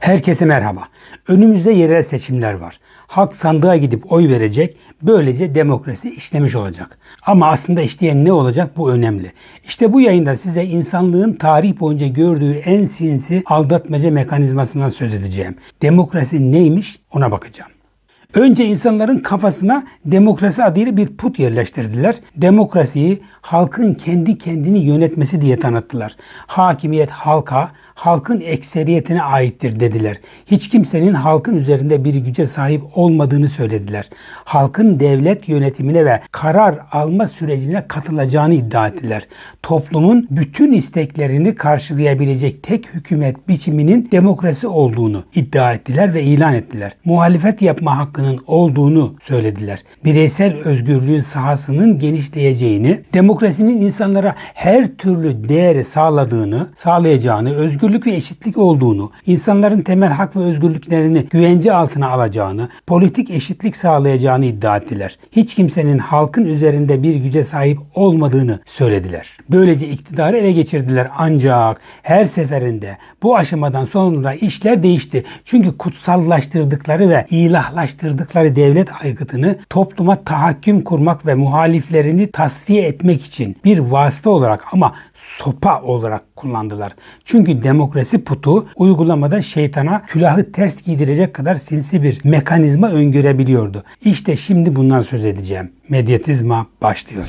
Herkese merhaba. Önümüzde yerel seçimler var. Halk sandığa gidip oy verecek. Böylece demokrasi işlemiş olacak. Ama aslında işleyen ne olacak bu önemli. İşte bu yayında size insanlığın tarih boyunca gördüğü en sinsi aldatmaca mekanizmasından söz edeceğim. Demokrasi neymiş ona bakacağım. Önce insanların kafasına demokrasi adıyla bir put yerleştirdiler. Demokrasiyi halkın kendi kendini yönetmesi diye tanıttılar. Hakimiyet halka, halkın ekseriyetine aittir dediler. Hiç kimsenin halkın üzerinde bir güce sahip olmadığını söylediler. Halkın devlet yönetimine ve karar alma sürecine katılacağını iddia ettiler. Toplumun bütün isteklerini karşılayabilecek tek hükümet biçiminin demokrasi olduğunu iddia ettiler ve ilan ettiler. Muhalefet yapma hakkının olduğunu söylediler. Bireysel özgürlüğün sahasının genişleyeceğini, demokrasinin insanlara her türlü değeri sağladığını, sağlayacağını, özgürlük ve eşitlik olduğunu, insanların temel hak ve özgürlüklerini güvence altına alacağını, politik eşitlik sağlayacağını iddia ettiler. Hiç kimsenin halkın üzerinde bir güce sahip olmadığını söylediler. Böylece iktidarı ele geçirdiler ancak her seferinde bu aşamadan sonra işler değişti. Çünkü kutsallaştırdıkları ve ilahlaştırdıkları devlet aygıtını topluma tahakküm kurmak ve muhaliflerini tasfiye etmek için bir vasıta olarak ama sopa olarak kullandılar. Çünkü demokrasi putu uygulamada şeytana külahı ters giydirecek kadar sinsi bir mekanizma öngörebiliyordu. İşte şimdi bundan söz edeceğim. Medyatizma başlıyor.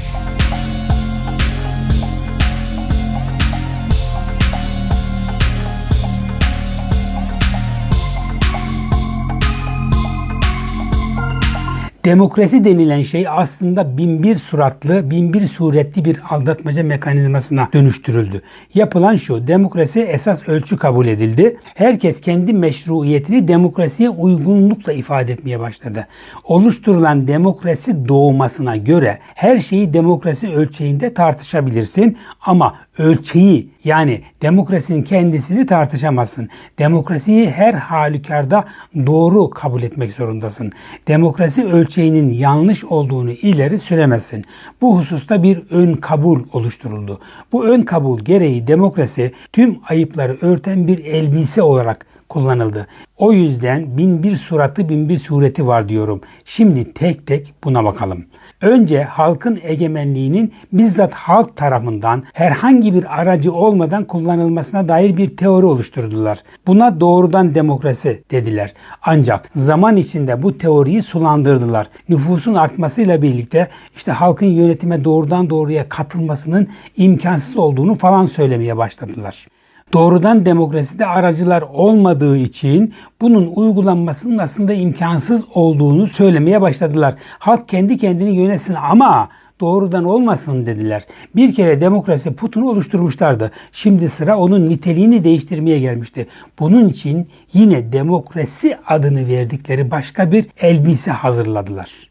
Demokrasi denilen şey aslında binbir suratlı, binbir suretli bir aldatmaca mekanizmasına dönüştürüldü. Yapılan şu, demokrasi esas ölçü kabul edildi. Herkes kendi meşruiyetini demokrasiye uygunlukla ifade etmeye başladı. Oluşturulan demokrasi doğmasına göre her şeyi demokrasi ölçeğinde tartışabilirsin ama ölçeği yani demokrasinin kendisini tartışamazsın. Demokrasiyi her halükarda doğru kabul etmek zorundasın. Demokrasi ölçeğinin yanlış olduğunu ileri süremezsin. Bu hususta bir ön kabul oluşturuldu. Bu ön kabul gereği demokrasi tüm ayıpları örten bir elbise olarak kullanıldı. O yüzden bin bir suratı bin bir sureti var diyorum. Şimdi tek tek buna bakalım. Önce halkın egemenliğinin bizzat halk tarafından herhangi bir aracı olmadan kullanılmasına dair bir teori oluşturdular. Buna doğrudan demokrasi dediler. Ancak zaman içinde bu teoriyi sulandırdılar. Nüfusun artmasıyla birlikte işte halkın yönetime doğrudan doğruya katılmasının imkansız olduğunu falan söylemeye başladılar. Doğrudan demokraside aracılar olmadığı için bunun uygulanmasının aslında imkansız olduğunu söylemeye başladılar. Halk kendi kendini yönetsin ama doğrudan olmasın dediler. Bir kere demokrasi putunu oluşturmuşlardı. Şimdi sıra onun niteliğini değiştirmeye gelmişti. Bunun için yine demokrasi adını verdikleri başka bir elbise hazırladılar.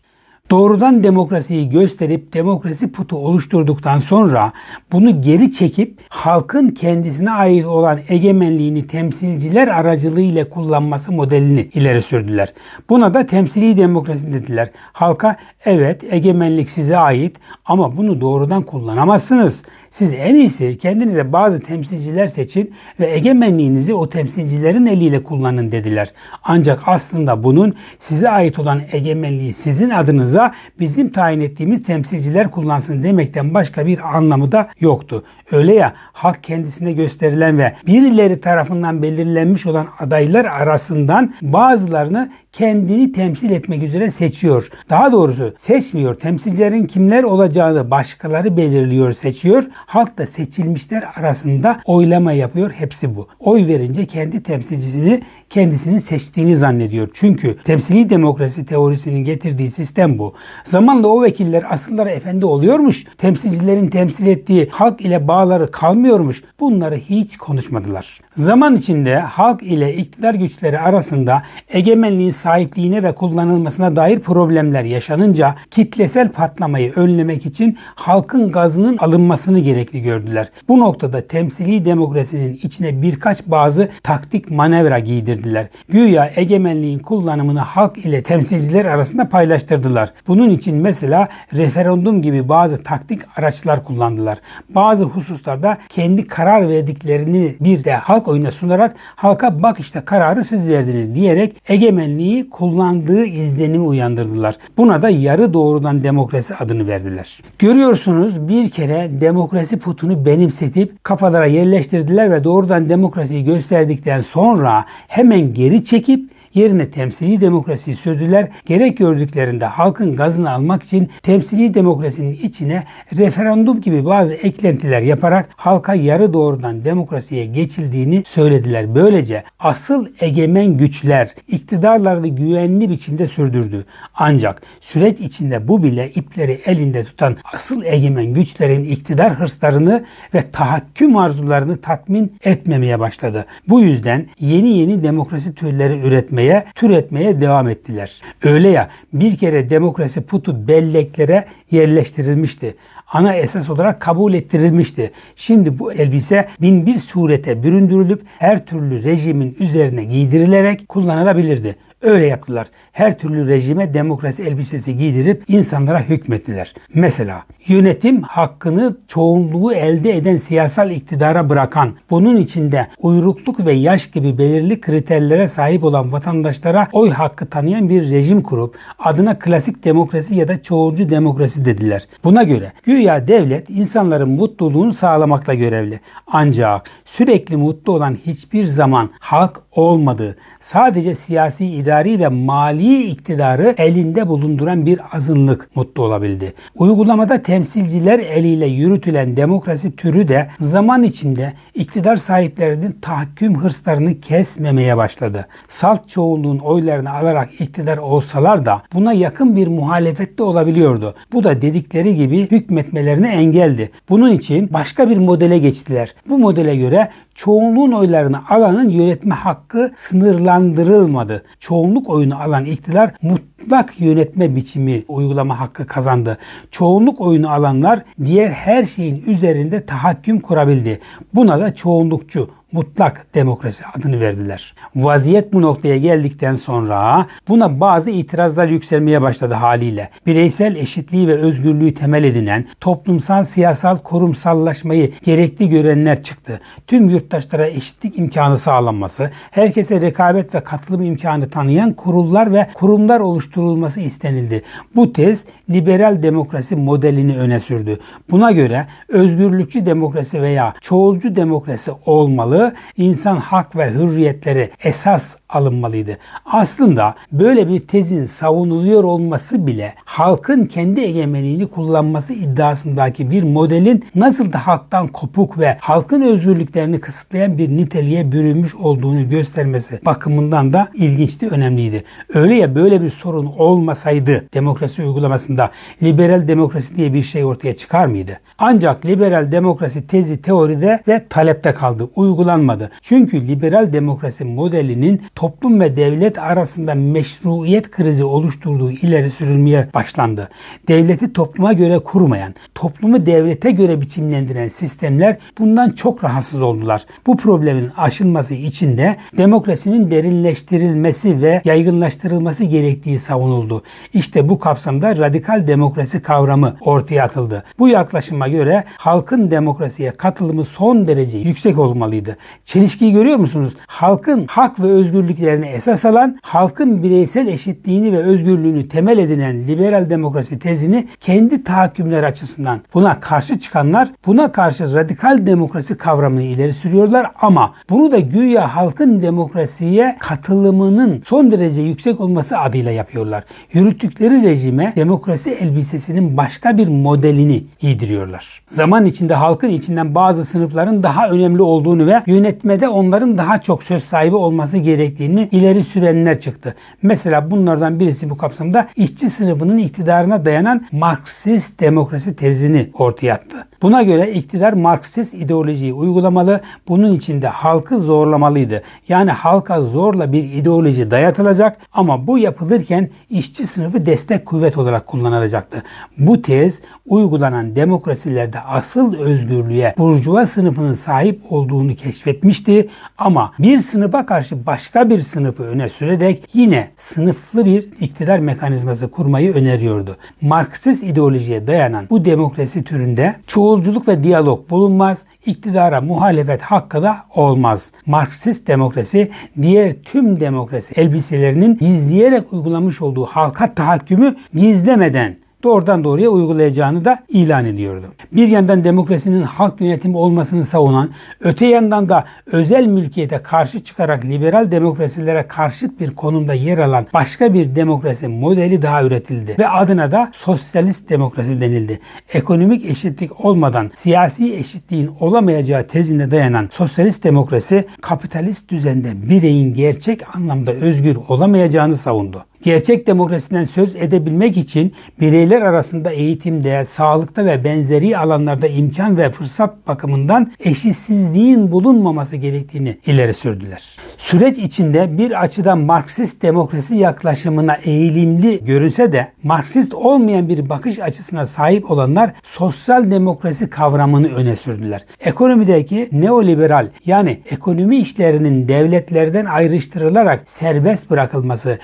Doğrudan demokrasiyi gösterip demokrasi putu oluşturduktan sonra bunu geri çekip halkın kendisine ait olan egemenliğini temsilciler aracılığıyla kullanması modelini ileri sürdüler. Buna da temsili demokrasi dediler. Halka evet egemenlik size ait ama bunu doğrudan kullanamazsınız. Siz en iyisi kendinize bazı temsilciler seçin ve egemenliğinizi o temsilcilerin eliyle kullanın dediler. Ancak aslında bunun size ait olan egemenliği sizin adınıza bizim tayin ettiğimiz temsilciler kullansın demekten başka bir anlamı da yoktu. Öyle ya halk kendisine gösterilen ve birileri tarafından belirlenmiş olan adaylar arasından bazılarını kendini temsil etmek üzere seçiyor. Daha doğrusu seçmiyor. Temsilcilerin kimler olacağını başkaları belirliyor, seçiyor. Halk da seçilmişler arasında oylama yapıyor. Hepsi bu. Oy verince kendi temsilcisini kendisini seçtiğini zannediyor. Çünkü temsili demokrasi teorisinin getirdiği sistem bu. Zamanla o vekiller aslında efendi oluyormuş. Temsilcilerin temsil ettiği halk ile bağları kalmıyormuş. Bunları hiç konuşmadılar. Zaman içinde halk ile iktidar güçleri arasında egemenliğin sahipliğine ve kullanılmasına dair problemler yaşanınca kitlesel patlamayı önlemek için halkın gazının alınmasını gerekli gördüler. Bu noktada temsili demokrasinin içine birkaç bazı taktik manevra giydirdiler. Güya egemenliğin kullanımını halk ile temsilciler arasında paylaştırdılar. Bunun için mesela referandum gibi bazı taktik araçlar kullandılar. Bazı hususlarda kendi karar verdiklerini bir de halk oyuna sunarak halka bak işte kararı siz verdiniz diyerek egemenliği kullandığı izlenimi uyandırdılar. Buna da yarı doğrudan demokrasi adını verdiler. Görüyorsunuz bir kere demokrasi putunu benimsetip kafalara yerleştirdiler ve doğrudan demokrasiyi gösterdikten sonra hemen geri çekip Yerine temsili demokrasiyi sürdüler. Gerek gördüklerinde halkın gazını almak için temsili demokrasinin içine referandum gibi bazı eklentiler yaparak halka yarı doğrudan demokrasiye geçildiğini söylediler. Böylece asıl egemen güçler iktidarlarını güvenli biçimde sürdürdü. Ancak süreç içinde bu bile ipleri elinde tutan asıl egemen güçlerin iktidar hırslarını ve tahakküm arzularını tatmin etmemeye başladı. Bu yüzden yeni yeni demokrasi türleri üretmeye üretmeye, türetmeye devam ettiler. Öyle ya bir kere demokrasi putu belleklere yerleştirilmişti. Ana esas olarak kabul ettirilmişti. Şimdi bu elbise bin bir surete büründürülüp her türlü rejimin üzerine giydirilerek kullanılabilirdi. Öyle yaptılar. Her türlü rejime demokrasi elbisesi giydirip insanlara hükmettiler. Mesela yönetim hakkını çoğunluğu elde eden siyasal iktidara bırakan, bunun içinde uyrukluk ve yaş gibi belirli kriterlere sahip olan vatandaşlara oy hakkı tanıyan bir rejim kurup adına klasik demokrasi ya da çoğulcu demokrasi dediler. Buna göre güya devlet insanların mutluluğunu sağlamakla görevli. Ancak sürekli mutlu olan hiçbir zaman halk olmadığı, sadece siyasi, idari ve mali iktidarı elinde bulunduran bir azınlık mutlu olabildi. Uygulamada temsilciler eliyle yürütülen demokrasi türü de zaman içinde iktidar sahiplerinin tahakküm hırslarını kesmemeye başladı. Salt çoğunluğun oylarını alarak iktidar olsalar da buna yakın bir muhalefette olabiliyordu. Bu da dedikleri gibi hükmetmelerine engeldi. Bunun için başka bir modele geçtiler. Bu modele göre mulher çoğunluğun oylarını alanın yönetme hakkı sınırlandırılmadı. Çoğunluk oyunu alan iktidar mutlak yönetme biçimi uygulama hakkı kazandı. Çoğunluk oyunu alanlar diğer her şeyin üzerinde tahakküm kurabildi. Buna da çoğunlukçu mutlak demokrasi adını verdiler. Vaziyet bu noktaya geldikten sonra buna bazı itirazlar yükselmeye başladı haliyle. Bireysel eşitliği ve özgürlüğü temel edinen toplumsal siyasal kurumsallaşmayı gerekli görenler çıktı. Tüm yurttaşlara eşitlik imkanı sağlanması, herkese rekabet ve katılım imkanı tanıyan kurullar ve kurumlar oluşturulması istenildi. Bu tez liberal demokrasi modelini öne sürdü. Buna göre özgürlükçü demokrasi veya çoğulcu demokrasi olmalı insan hak ve hürriyetleri esas alınmalıydı. Aslında böyle bir tezin savunuluyor olması bile halkın kendi egemenliğini kullanması iddiasındaki bir modelin nasıl da halktan kopuk ve halkın özgürlüklerini kısıtlayan bir niteliğe bürünmüş olduğunu göstermesi bakımından da ilginçti, önemliydi. Öyle ya böyle bir sorun olmasaydı demokrasi uygulamasında liberal demokrasi diye bir şey ortaya çıkar mıydı? Ancak liberal demokrasi tezi teoride ve talepte kaldı. Uygulanmadı. Çünkü liberal demokrasi modelinin toplum ve devlet arasında meşruiyet krizi oluşturduğu ileri sürülmeye başlandı. Devleti topluma göre kurmayan, toplumu devlete göre biçimlendiren sistemler bundan çok rahatsız oldular. Bu problemin aşılması için de demokrasinin derinleştirilmesi ve yaygınlaştırılması gerektiği savunuldu. İşte bu kapsamda radikal demokrasi kavramı ortaya atıldı. Bu yaklaşıma göre halkın demokrasiye katılımı son derece yüksek olmalıydı. Çelişkiyi görüyor musunuz? Halkın hak ve özgürlüklerini esas alan, halkın bireysel eşitliğini ve özgürlüğünü temel edinen liberal demokrasi tezini kendi tahakkümler açısından buna karşı çıkanlar buna karşı radikal demokrasi kavramını ileri sürüyorlar ama bunu da güya halkın demokrasiye katılımının son derece yüksek olması adıyla yapıyorlar. Yürüttükleri rejime demokrasi elbisesinin başka bir modelini giydiriyorlar. Zaman içinde halkın içinden bazı sınıfların daha önemli olduğunu ve yönetmede onların daha çok söz sahibi olması gerektiğini ileri sürenler çıktı. Mesela bunlardan birisi bu kapsamda işçi sınıfının iktidarına dayanan Marksist demokrasi tezini ortaya attı. Buna göre iktidar Marksist ideolojiyi uygulamalı, bunun için de halkı zorlamalıydı. Yani halka zorla bir ideoloji dayatılacak ama bu yapılırken işçi sınıfı destek kuvvet olarak kullanılacaktı. Bu tez uygulanan demokrasilerde asıl özgürlüğe burjuva sınıfının sahip olduğunu keşfetmişti ama bir sınıfa karşı başka bir sınıfı öne sürerek yine sınıflı bir iktidar mekanizması kurmayı öneriyordu. Marksist ideolojiye dayanan bu demokrasi türünde çoğulculuk ve diyalog bulunmaz, iktidara muhalefet hakkı da olmaz. Marksist demokrasi diğer tüm demokrasi elbiselerinin gizleyerek uygulamış olduğu halka tahakkümü gizlemeden doğrudan doğruya uygulayacağını da ilan ediyordu. Bir yandan demokrasinin halk yönetimi olmasını savunan, öte yandan da özel mülkiyete karşı çıkarak liberal demokrasilere karşıt bir konumda yer alan başka bir demokrasi modeli daha üretildi ve adına da sosyalist demokrasi denildi. Ekonomik eşitlik olmadan siyasi eşitliğin olamayacağı tezine dayanan sosyalist demokrasi kapitalist düzende bireyin gerçek anlamda özgür olamayacağını savundu. Gerçek demokrasiden söz edebilmek için bireyler arasında eğitimde, sağlıkta ve benzeri alanlarda imkan ve fırsat bakımından eşitsizliğin bulunmaması gerektiğini ileri sürdüler. Süreç içinde bir açıdan Marksist demokrasi yaklaşımına eğilimli görünse de Marksist olmayan bir bakış açısına sahip olanlar sosyal demokrasi kavramını öne sürdüler. Ekonomideki neoliberal yani ekonomi işlerinin devletlerden ayrıştırılarak serbest bırakılması,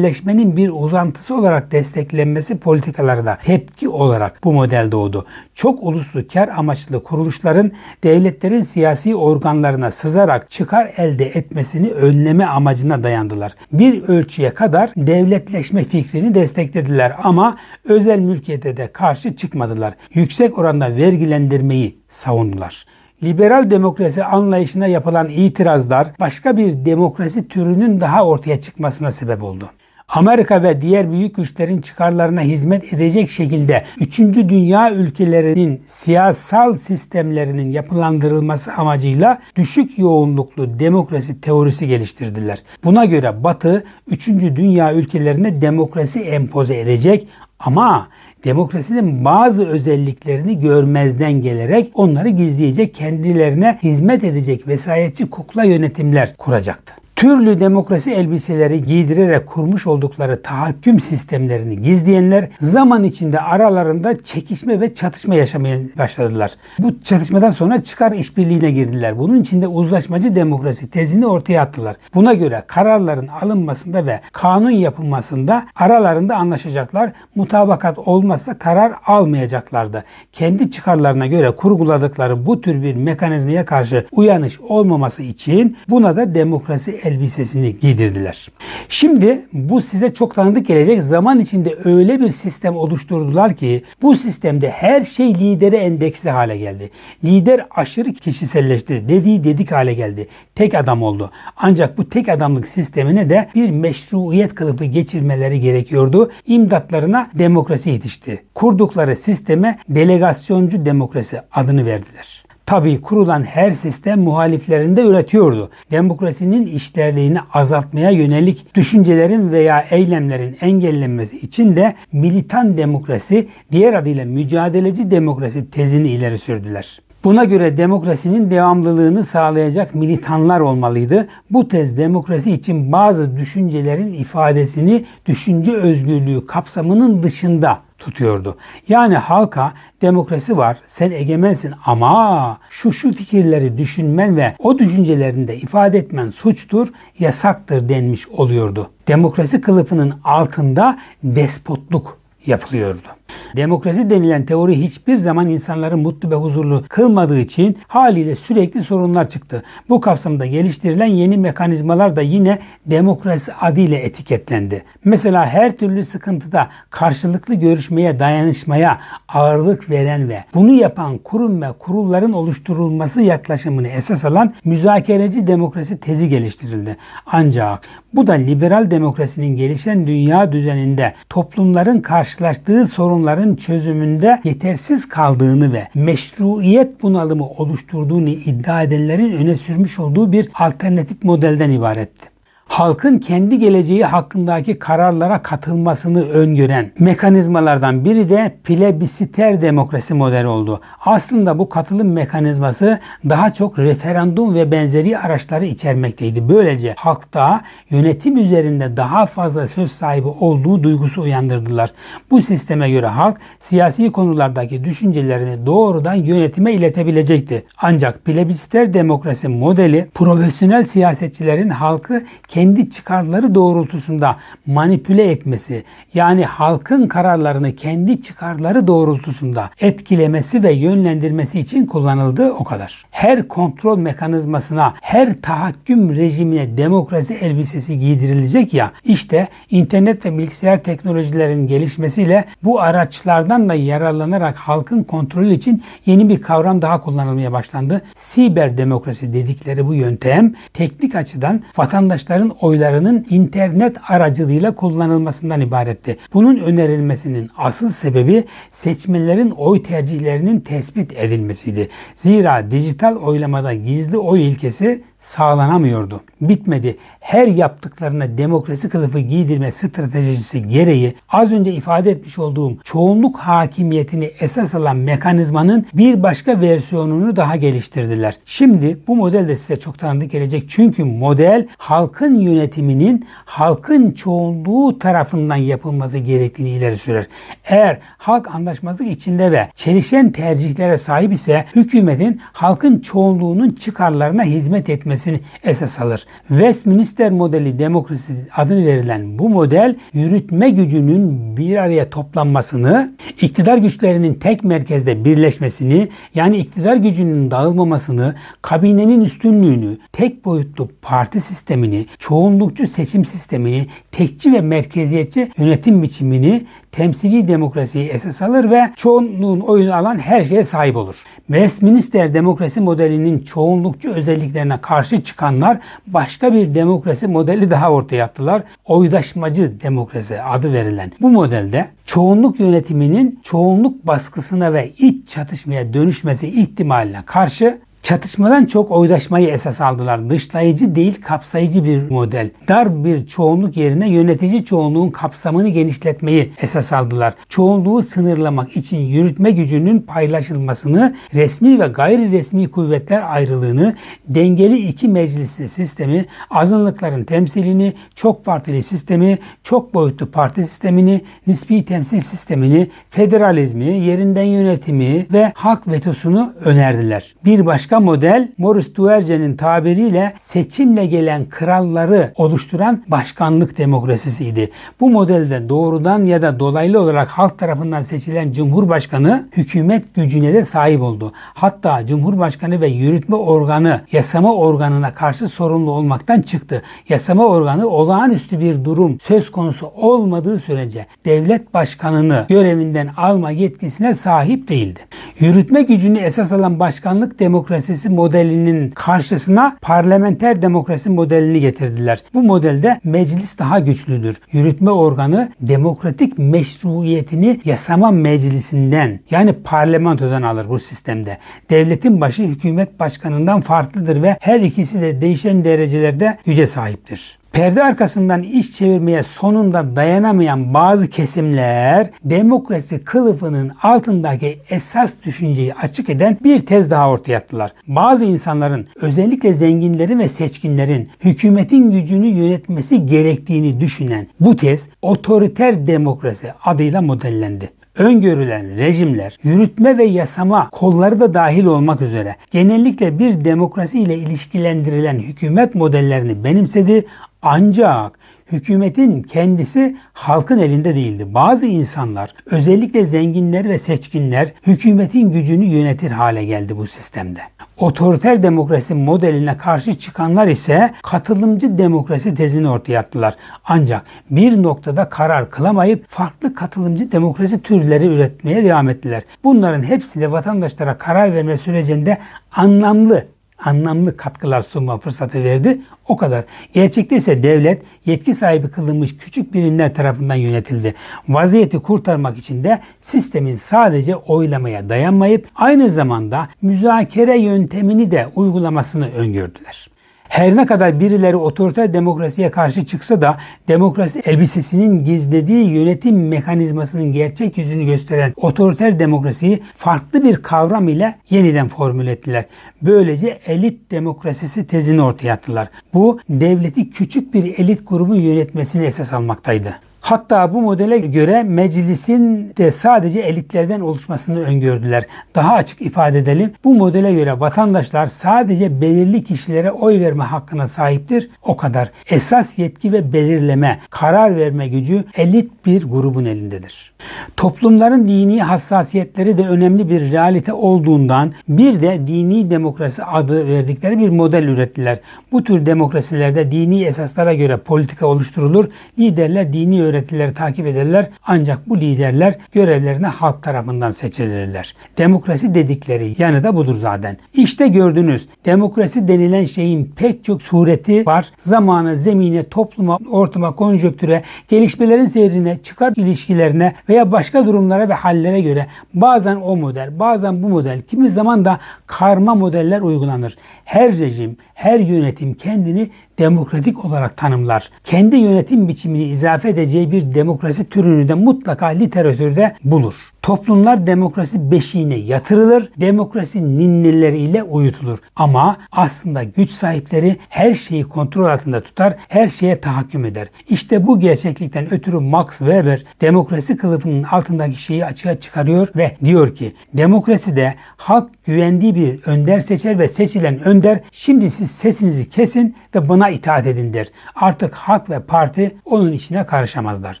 küreselleşmenin bir uzantısı olarak desteklenmesi politikalarına tepki olarak bu model doğdu. Çok uluslu kar amaçlı kuruluşların devletlerin siyasi organlarına sızarak çıkar elde etmesini önleme amacına dayandılar. Bir ölçüye kadar devletleşme fikrini desteklediler ama özel mülkiyete de karşı çıkmadılar. Yüksek oranda vergilendirmeyi savundular. Liberal demokrasi anlayışına yapılan itirazlar başka bir demokrasi türünün daha ortaya çıkmasına sebep oldu. Amerika ve diğer büyük güçlerin çıkarlarına hizmet edecek şekilde 3. dünya ülkelerinin siyasal sistemlerinin yapılandırılması amacıyla düşük yoğunluklu demokrasi teorisi geliştirdiler. Buna göre Batı 3. dünya ülkelerine demokrasi empoze edecek ama demokrasinin bazı özelliklerini görmezden gelerek onları gizleyecek, kendilerine hizmet edecek vesayetçi kukla yönetimler kuracaktı türlü demokrasi elbiseleri giydirerek kurmuş oldukları tahakküm sistemlerini gizleyenler zaman içinde aralarında çekişme ve çatışma yaşamaya başladılar. Bu çatışmadan sonra çıkar işbirliğine girdiler. Bunun içinde uzlaşmacı demokrasi tezini ortaya attılar. Buna göre kararların alınmasında ve kanun yapılmasında aralarında anlaşacaklar. Mutabakat olmazsa karar almayacaklardı. Kendi çıkarlarına göre kurguladıkları bu tür bir mekanizmaya karşı uyanış olmaması için buna da demokrasi elbisesini giydirdiler. Şimdi bu size çok tanıdık gelecek. Zaman içinde öyle bir sistem oluşturdular ki bu sistemde her şey lidere endeksli hale geldi. Lider aşırı kişiselleşti. Dediği dedik hale geldi. Tek adam oldu. Ancak bu tek adamlık sistemine de bir meşruiyet kılıfı geçirmeleri gerekiyordu. İmdatlarına demokrasi yetişti. Kurdukları sisteme delegasyoncu demokrasi adını verdiler. Tabii kurulan her sistem muhaliflerinde üretiyordu. Demokrasinin işlerliğini azaltmaya yönelik düşüncelerin veya eylemlerin engellenmesi için de militan demokrasi, diğer adıyla mücadeleci demokrasi tezini ileri sürdüler. Buna göre demokrasinin devamlılığını sağlayacak militanlar olmalıydı. Bu tez demokrasi için bazı düşüncelerin ifadesini düşünce özgürlüğü kapsamının dışında tutuyordu. Yani halka demokrasi var, sen egemensin ama şu şu fikirleri düşünmen ve o düşüncelerini de ifade etmen suçtur, yasaktır denmiş oluyordu. Demokrasi kılıfının altında despotluk yapılıyordu. Demokrasi denilen teori hiçbir zaman insanları mutlu ve huzurlu kılmadığı için haliyle sürekli sorunlar çıktı. Bu kapsamda geliştirilen yeni mekanizmalar da yine demokrasi adıyla etiketlendi. Mesela her türlü sıkıntıda karşılıklı görüşmeye, dayanışmaya ağırlık veren ve bunu yapan kurum ve kurulların oluşturulması yaklaşımını esas alan müzakereci demokrasi tezi geliştirildi. Ancak bu da liberal demokrasinin gelişen dünya düzeninde toplumların karşılaştığı sorunların çözümünde yetersiz kaldığını ve meşruiyet bunalımı oluşturduğunu iddia edenlerin öne sürmüş olduğu bir alternatif modelden ibaretti. Halkın kendi geleceği hakkındaki kararlara katılmasını öngören mekanizmalardan biri de plebisiter demokrasi modeli oldu. Aslında bu katılım mekanizması daha çok referandum ve benzeri araçları içermekteydi. Böylece halkta yönetim üzerinde daha fazla söz sahibi olduğu duygusu uyandırdılar. Bu sisteme göre halk siyasi konulardaki düşüncelerini doğrudan yönetime iletebilecekti. Ancak plebisiter demokrasi modeli profesyonel siyasetçilerin halkı kendi çıkarları doğrultusunda manipüle etmesi yani halkın kararlarını kendi çıkarları doğrultusunda etkilemesi ve yönlendirmesi için kullanıldı o kadar. Her kontrol mekanizmasına, her tahakküm rejimine demokrasi elbisesi giydirilecek ya işte internet ve bilgisayar teknolojilerinin gelişmesiyle bu araçlardan da yararlanarak halkın kontrolü için yeni bir kavram daha kullanılmaya başlandı. Siber demokrasi dedikleri bu yöntem teknik açıdan vatandaşların oylarının internet aracılığıyla kullanılmasından ibaretti. Bunun önerilmesinin asıl sebebi seçmenlerin oy tercihlerinin tespit edilmesiydi. Zira dijital oylamada gizli oy ilkesi sağlanamıyordu. Bitmedi. Her yaptıklarına demokrasi kılıfı giydirme stratejisi gereği az önce ifade etmiş olduğum çoğunluk hakimiyetini esas alan mekanizmanın bir başka versiyonunu daha geliştirdiler. Şimdi bu model de size çok tanıdık gelecek. Çünkü model halkın yönetiminin halkın çoğunluğu tarafından yapılması gerektiğini ileri sürer. Eğer halk anlaşmazlık içinde ve çelişen tercihlere sahip ise hükümetin halkın çoğunluğunun çıkarlarına hizmet etmesini esas alır. Westminster modeli demokrasi adını verilen bu model yürütme gücünün bir araya toplanmasını, iktidar güçlerinin tek merkezde birleşmesini yani iktidar gücünün dağılmamasını, kabinenin üstünlüğünü, tek boyutlu parti sistemini, çoğunlukçu seçim sistemini, tekçi ve merkeziyetçi yönetim biçimini temsili demokrasiyi esas alır ve çoğunluğun oyunu alan her şeye sahip olur. Westminster demokrasi modelinin çoğunlukçu özelliklerine karşı çıkanlar başka bir demokrasi modeli daha ortaya attılar. Oydaşmacı demokrasi adı verilen. Bu modelde çoğunluk yönetiminin çoğunluk baskısına ve iç çatışmaya dönüşmesi ihtimaline karşı Çatışmadan çok oydaşmayı esas aldılar. Dışlayıcı değil kapsayıcı bir model. Dar bir çoğunluk yerine yönetici çoğunluğun kapsamını genişletmeyi esas aldılar. Çoğunluğu sınırlamak için yürütme gücünün paylaşılmasını, resmi ve gayri resmi kuvvetler ayrılığını, dengeli iki meclisli sistemi, azınlıkların temsilini, çok partili sistemi, çok boyutlu parti sistemini, nispi temsil sistemini, federalizmi, yerinden yönetimi ve halk vetosunu önerdiler. Bir başka başka model Morris Duerce'nin tabiriyle seçimle gelen kralları oluşturan başkanlık demokrasisiydi. Bu modelde doğrudan ya da dolaylı olarak halk tarafından seçilen cumhurbaşkanı hükümet gücüne de sahip oldu. Hatta cumhurbaşkanı ve yürütme organı yasama organına karşı sorumlu olmaktan çıktı. Yasama organı olağanüstü bir durum söz konusu olmadığı sürece devlet başkanını görevinden alma yetkisine sahip değildi. Yürütme gücünü esas alan başkanlık demokrasisi demokrasisi modelinin karşısına parlamenter demokrasi modelini getirdiler. Bu modelde meclis daha güçlüdür. Yürütme organı demokratik meşruiyetini yasama meclisinden yani parlamentodan alır bu sistemde. Devletin başı hükümet başkanından farklıdır ve her ikisi de değişen derecelerde güce sahiptir. Perde arkasından iş çevirmeye sonunda dayanamayan bazı kesimler demokrasi kılıfının altındaki esas düşünceyi açık eden bir tez daha ortaya attılar. Bazı insanların özellikle zenginlerin ve seçkinlerin hükümetin gücünü yönetmesi gerektiğini düşünen bu tez otoriter demokrasi adıyla modellendi öngörülen rejimler, yürütme ve yasama kolları da dahil olmak üzere genellikle bir demokrasi ile ilişkilendirilen hükümet modellerini benimsedi ancak hükümetin kendisi halkın elinde değildi. Bazı insanlar özellikle zenginler ve seçkinler hükümetin gücünü yönetir hale geldi bu sistemde. Otoriter demokrasi modeline karşı çıkanlar ise katılımcı demokrasi tezini ortaya attılar. Ancak bir noktada karar kılamayıp farklı katılımcı demokrasi türleri üretmeye devam ettiler. Bunların hepsi de vatandaşlara karar verme sürecinde anlamlı anlamlı katkılar sunma fırsatı verdi. O kadar. Gerçekte ise devlet yetki sahibi kılınmış küçük birimler tarafından yönetildi. Vaziyeti kurtarmak için de sistemin sadece oylamaya dayanmayıp aynı zamanda müzakere yöntemini de uygulamasını öngördüler. Her ne kadar birileri otoriter demokrasiye karşı çıksa da demokrasi elbisesinin gizlediği yönetim mekanizmasının gerçek yüzünü gösteren otoriter demokrasiyi farklı bir kavram ile yeniden formüle ettiler. Böylece elit demokrasisi tezini ortaya attılar. Bu devleti küçük bir elit grubun yönetmesini esas almaktaydı. Hatta bu modele göre meclisin de sadece elitlerden oluşmasını öngördüler. Daha açık ifade edelim. Bu modele göre vatandaşlar sadece belirli kişilere oy verme hakkına sahiptir. O kadar. Esas yetki ve belirleme, karar verme gücü elit bir grubun elindedir. Toplumların dini hassasiyetleri de önemli bir realite olduğundan bir de dini demokrasi adı verdikleri bir model ürettiler. Bu tür demokrasilerde dini esaslara göre politika oluşturulur. Liderler dini öğretileri takip ederler. Ancak bu liderler görevlerine halk tarafından seçilirler. Demokrasi dedikleri yanı da budur zaten. İşte gördünüz. Demokrasi denilen şeyin pek çok sureti var. Zamana, zemine, topluma, ortama, konjöktüre, gelişmelerin seyrine, çıkar ilişkilerine veya başka durumlara ve hallere göre bazen o model, bazen bu model, kimi zaman da karma modeller uygulanır. Her rejim, her yönetim kendini demokratik olarak tanımlar. Kendi yönetim biçimini izafe edeceği bir demokrasi türünü de mutlaka literatürde bulur. Toplumlar demokrasi beşiğine yatırılır, demokrasi ninnileriyle uyutulur. Ama aslında güç sahipleri her şeyi kontrol altında tutar, her şeye tahakküm eder. İşte bu gerçeklikten ötürü Max Weber demokrasi kılıfının altındaki şeyi açığa çıkarıyor ve diyor ki demokraside halk güvendiği bir önder seçer ve seçilen önder şimdi siz sesinizi kesin ve buna itaat edin der. Artık halk ve parti onun işine karışamazlar.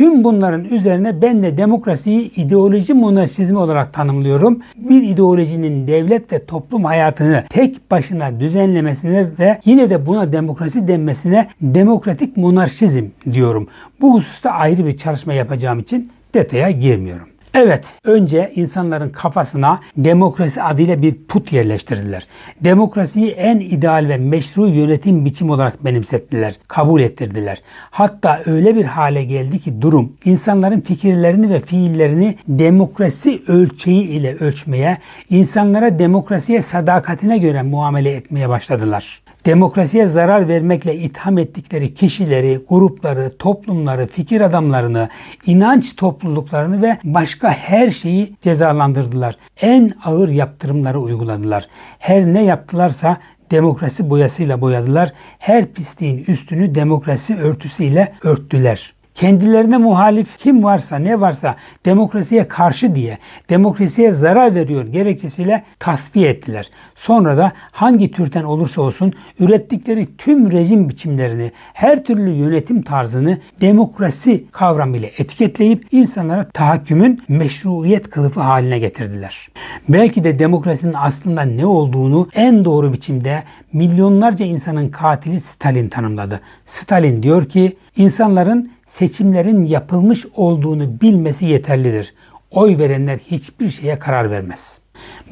Tüm bunların üzerine ben de demokrasiyi ideoloji monarşizmi olarak tanımlıyorum. Bir ideolojinin devlet ve toplum hayatını tek başına düzenlemesine ve yine de buna demokrasi denmesine demokratik monarşizm diyorum. Bu hususta ayrı bir çalışma yapacağım için detaya girmiyorum. Evet, önce insanların kafasına demokrasi adıyla bir put yerleştirdiler. Demokrasiyi en ideal ve meşru yönetim biçimi olarak benimsettiler, kabul ettirdiler. Hatta öyle bir hale geldi ki durum, insanların fikirlerini ve fiillerini demokrasi ölçeği ile ölçmeye, insanlara demokrasiye sadakatine göre muamele etmeye başladılar demokrasiye zarar vermekle itham ettikleri kişileri, grupları, toplumları, fikir adamlarını, inanç topluluklarını ve başka her şeyi cezalandırdılar. En ağır yaptırımları uyguladılar. Her ne yaptılarsa demokrasi boyasıyla boyadılar. Her pisliğin üstünü demokrasi örtüsüyle örttüler kendilerine muhalif kim varsa ne varsa demokrasiye karşı diye demokrasiye zarar veriyor gerekçesiyle tasfiye ettiler. Sonra da hangi türden olursa olsun ürettikleri tüm rejim biçimlerini, her türlü yönetim tarzını demokrasi kavramıyla etiketleyip insanlara tahakkümün meşruiyet kılıfı haline getirdiler. Belki de demokrasinin aslında ne olduğunu en doğru biçimde milyonlarca insanın katili Stalin tanımladı. Stalin diyor ki insanların seçimlerin yapılmış olduğunu bilmesi yeterlidir. Oy verenler hiçbir şeye karar vermez.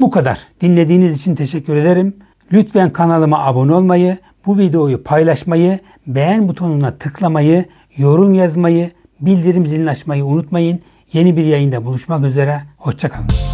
Bu kadar. Dinlediğiniz için teşekkür ederim. Lütfen kanalıma abone olmayı, bu videoyu paylaşmayı, beğen butonuna tıklamayı, yorum yazmayı, bildirim zilini açmayı unutmayın. Yeni bir yayında buluşmak üzere. Hoşçakalın.